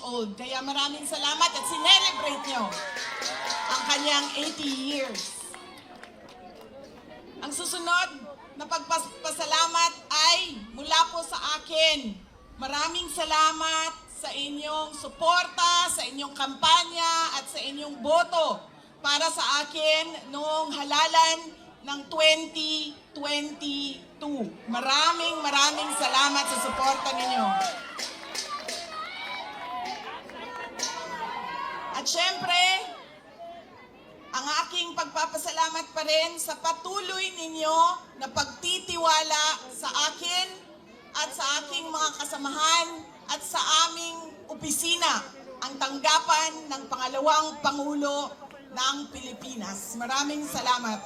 old. Kaya maraming salamat at sinelebrate nyo ang kanyang 80 years. Ang susunod na pagpasalamat ay mula po sa akin. Maraming salamat sa inyong suporta, sa inyong kampanya at sa inyong boto para sa akin noong halalan ng 2022. Maraming maraming salamat sa suporta ninyo. At syempre, ang aking pagpapasalamat pa rin sa patuloy ninyo na pagtitiwala sa akin at sa aking mga kasamahan at sa aming opisina, ang tanggapan ng pangalawang Pangulo ng Pilipinas. Maraming salamat.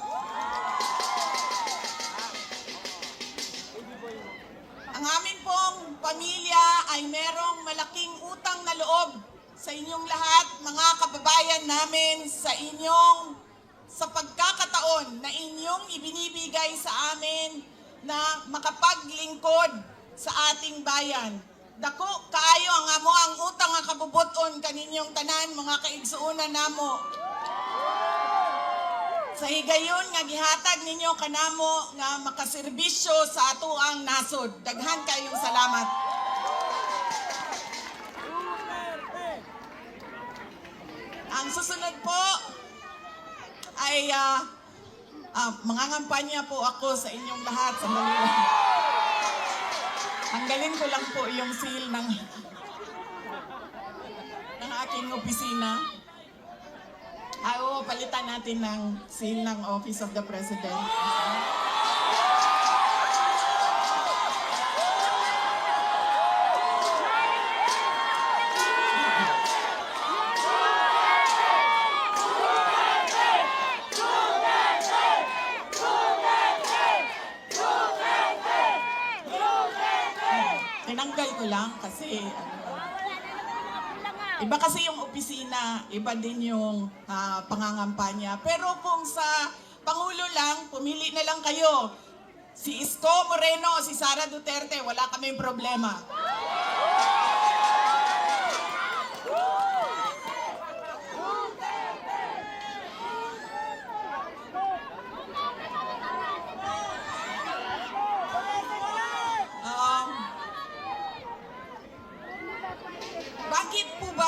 Ang amin pong pamilya ay merong malaking utang na loob sa inyong lahat, mga kababayan namin, sa inyong, sa pagkakataon na inyong ibinibigay sa amin na makapaglingkod sa ating bayan. Dako, kaayo ang amo ang utang nga kabubuton kaninyong tanan, mga kaigsuunan namo. Sa higayon nga gihatag ninyo kanamo nga makaserbisyo sa ato ang nasod. Daghan kayong salamat. Ang susunod po ay ah, ah, mangangampanya po ako sa inyong lahat. Sandali lang. Tanggalin ko lang po yung seal ng ng aking opisina. Ah, oo, palitan natin ng seal ng Office of the President. Tinanggal ko lang kasi ano, Iba kasi yung opisina, iba din yung ah, pangangampanya. Pero kung sa Pangulo lang, pumili na lang kayo. Si Isko Moreno, si Sara Duterte, wala kaming problema.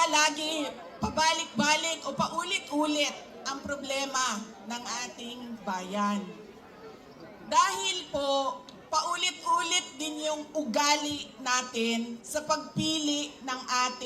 Lagi pabalik-balik o paulit-ulit ang problema ng ating bayan? Dahil po, paulit-ulit din yung ugali natin sa pagpili ng ating